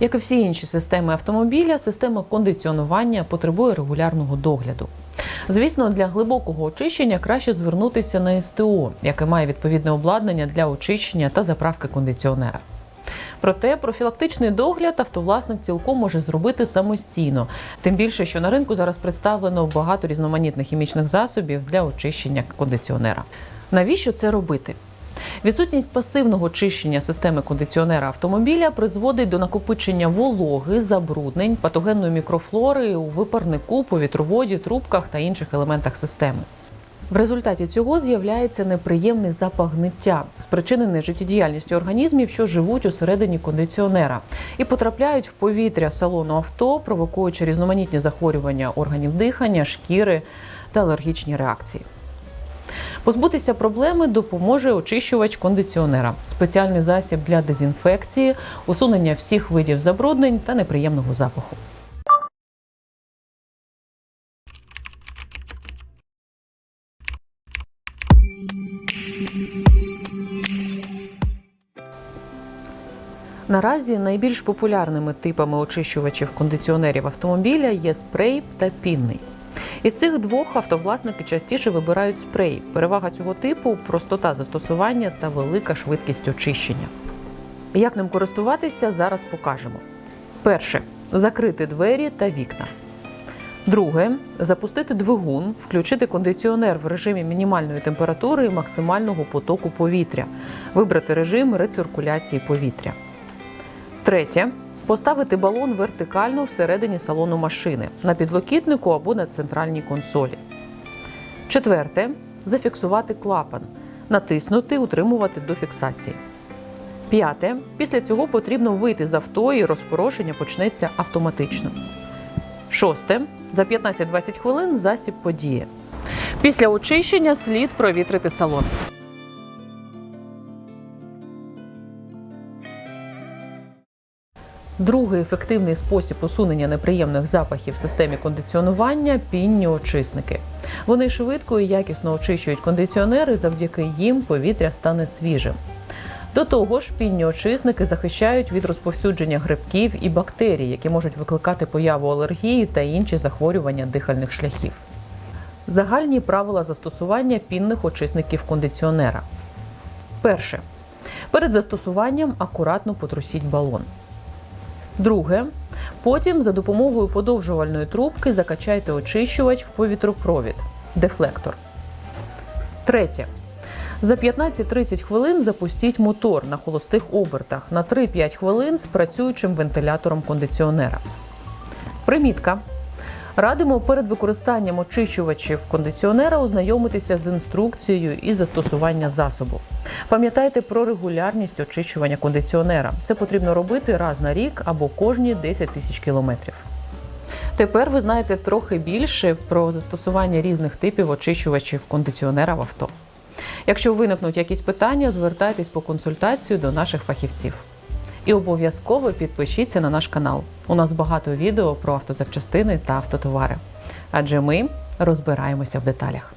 Як і всі інші системи автомобіля, система кондиціонування потребує регулярного догляду. Звісно, для глибокого очищення краще звернутися на СТО, яке має відповідне обладнання для очищення та заправки кондиціонера. Проте профілактичний догляд автовласник цілком може зробити самостійно, тим більше, що на ринку зараз представлено багато різноманітних хімічних засобів для очищення кондиціонера. Навіщо це робити? Відсутність пасивного очищення системи кондиціонера автомобіля призводить до накопичення вологи, забруднень, патогенної мікрофлори у випарнику, повітроводі, трубках та інших елементах системи. В результаті цього з'являється неприємний запах гниття, спричинений життєдіяльністю організмів, що живуть усередині кондиціонера, і потрапляють в повітря салону авто, провокуючи різноманітні захворювання органів дихання, шкіри та алергічні реакції. Позбутися проблеми допоможе очищувач кондиціонера, спеціальний засіб для дезінфекції, усунення всіх видів забруднень та неприємного запаху. Наразі найбільш популярними типами очищувачів кондиціонерів автомобіля є спрей та пінний. Із цих двох автовласники частіше вибирають спрей. Перевага цього типу простота застосування та велика швидкість очищення. Як ним користуватися, зараз покажемо. Перше закрити двері та вікна. Друге запустити двигун, включити кондиціонер в режимі мінімальної температури і максимального потоку повітря, вибрати режим рециркуляції повітря. Третє поставити балон вертикально всередині салону машини на підлокітнику або на центральній консолі. Четверте зафіксувати клапан, натиснути, утримувати до фіксації. П'яте. Після цього потрібно вийти з авто і розпорошення почнеться автоматично. Шосте. За 15-20 хвилин засіб подіє. Після очищення слід провітрити салон. Другий ефективний спосіб усунення неприємних запахів в системі кондиціонування пінні очисники. Вони швидко і якісно очищують кондиціонери, завдяки їм повітря стане свіжим. До того ж, пінні очисники захищають від розповсюдження грибків і бактерій, які можуть викликати появу алергії та інші захворювання дихальних шляхів. Загальні правила застосування пінних очисників кондиціонера. Перше. Перед застосуванням акуратно потрусіть балон. Друге. Потім за допомогою подовжувальної трубки закачайте очищувач в повітропровід дефлектор. Третє. За 15-30 хвилин запустіть мотор на холостих обертах на 3-5 хвилин з працюючим вентилятором кондиціонера. Примітка. Радимо перед використанням очищувачів кондиціонера ознайомитися з інструкцією і застосування засобу. Пам'ятайте про регулярність очищування кондиціонера. Це потрібно робити раз на рік або кожні 10 тисяч кілометрів. Тепер ви знаєте трохи більше про застосування різних типів очищувачів кондиціонера в авто. Якщо виникнуть якісь питання, звертайтесь по консультацію до наших фахівців. І обов'язково підпишіться на наш канал. У нас багато відео про автозапчастини та автотовари. Адже ми розбираємося в деталях.